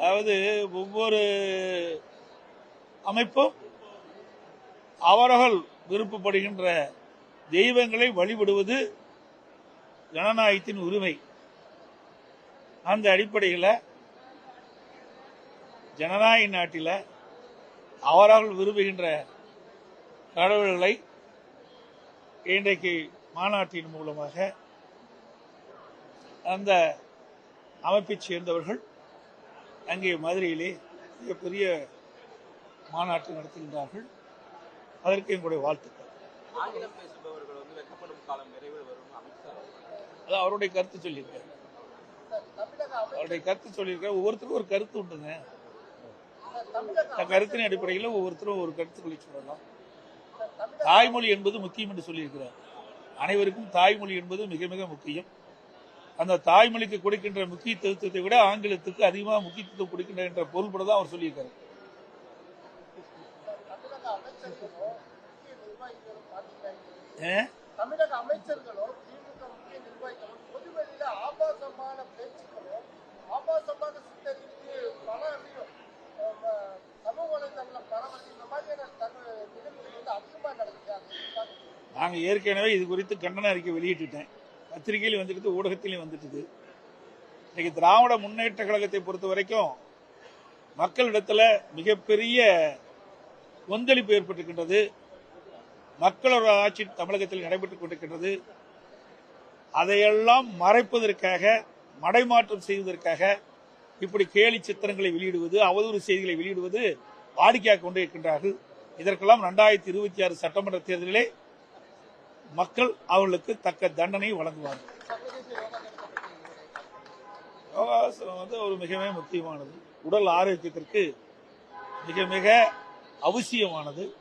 அதாவது ஒவ்வொரு அமைப்பும் அவர்கள் விருப்பப்படுகின்ற தெய்வங்களை வழிபடுவது ஜனநாயகத்தின் உரிமை. அந்த அடிப்படையில் ஜனநாயக நாட்டில் அவர்கள் விரும்புகின்ற கடவுள்களை இன்றைக்கு மாநாட்டின் மூலமாக அந்த அமைப்பைச் சேர்ந்தவர்கள் அங்கே மதுரையிலே மிகப்பெரிய மாநாட்டை நடத்துகின்றார்கள். அதற்கு எங்களுடைய வாழ்த்துக்கள். அது அவருடைய கருத்து சொல்லியிருக்காரு. அவருடைய கருத்து சொல்லியிருக்காரு. ஒவ்வொருத்தருக்கும் ஒரு கருத்து உண்டுங்க. கருத்தின் அடிப்படையில் ஒவ்வொருத்தரும் ஒரு கருத்துக்களை சொல்லலாம். தாய்மொழி என்பது முக்கியம் என்று சொல்லியிருக்கிறார். அனைவருக்கும் தாய்மொழி என்பது மிக மிக முக்கியம். அந்த தாய்மொழிக்கு கொடுக்கின்ற முக்கியத்துவத்தை விட ஆங்கிலத்துக்கு அதிகமாக முக்கியத்துவம் கொடுக்கின்ற என்ற பொருள்பட தான் அவர் சொல்லியிருக்காரு. தமிழக அமைச்சர்களும் திமுக முக்கிய நிர்வாகிகளும் பொதுவெளியில ஆபாசமான பேச்சுக்களும் ஆபாசமாக சித்தரித்து பல அஹ், சமூக வலைதளம் பரவல் இந்த மாதிரியான தகவல் நிகழ்வுகள் வந்து அதிகமா நடக்குது அது பார்த்து- நாங்கள் ஏற்கனவே இது குறித்து கண்டன அறிக்கை வெளியிட்டுட்டேன். பத்திரிகையிலையும் வந்துட்டு ஊடகத்திலையும் வந்துட்டுது இன்னைக்கு திராவிட முன்னேற்ற கழகத்தை பொறுத்த வரைக்கும் மக்களிடத்துல மிகப்பெரிய கொந்தளிப்பு ஏற்பட்டிருக்கின்றது. மக்களோட ஆட்சி தமிழகத்தில் நடைபெற்றுக் கொண்டிருக்கின்றது. அதையெல்லாம் மறைப்பதற்காக மடைமாற்றம் செய்வதற்காக இப்படி கேலி சித்திரங்களை வெளியிடுவது அவதூறு செய்திகளை வெளியிடுவது வாடிக்கையாக கொண்டே இருக்கின்றார்கள். இதற்கெல்லாம் ரெண்டாயிரத்தி இருபத்தி ஆறு சட்டமன்ற தேர்தலிலே மக்கள் அவர்களுக்கு தக்க தண்டனை வழங்குவார்கள். யோகாசனம் வந்து ஒரு மிக முக்கியமானது. உடல் ஆரோக்கியத்திற்கு மிக மிக அவசியமானது.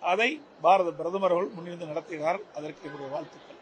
அதை பாரத பிரதமர் முன்னிருந்து நடத்துகிறார். அதற்கு என்னுடைய வாழ்த்துக்கள்.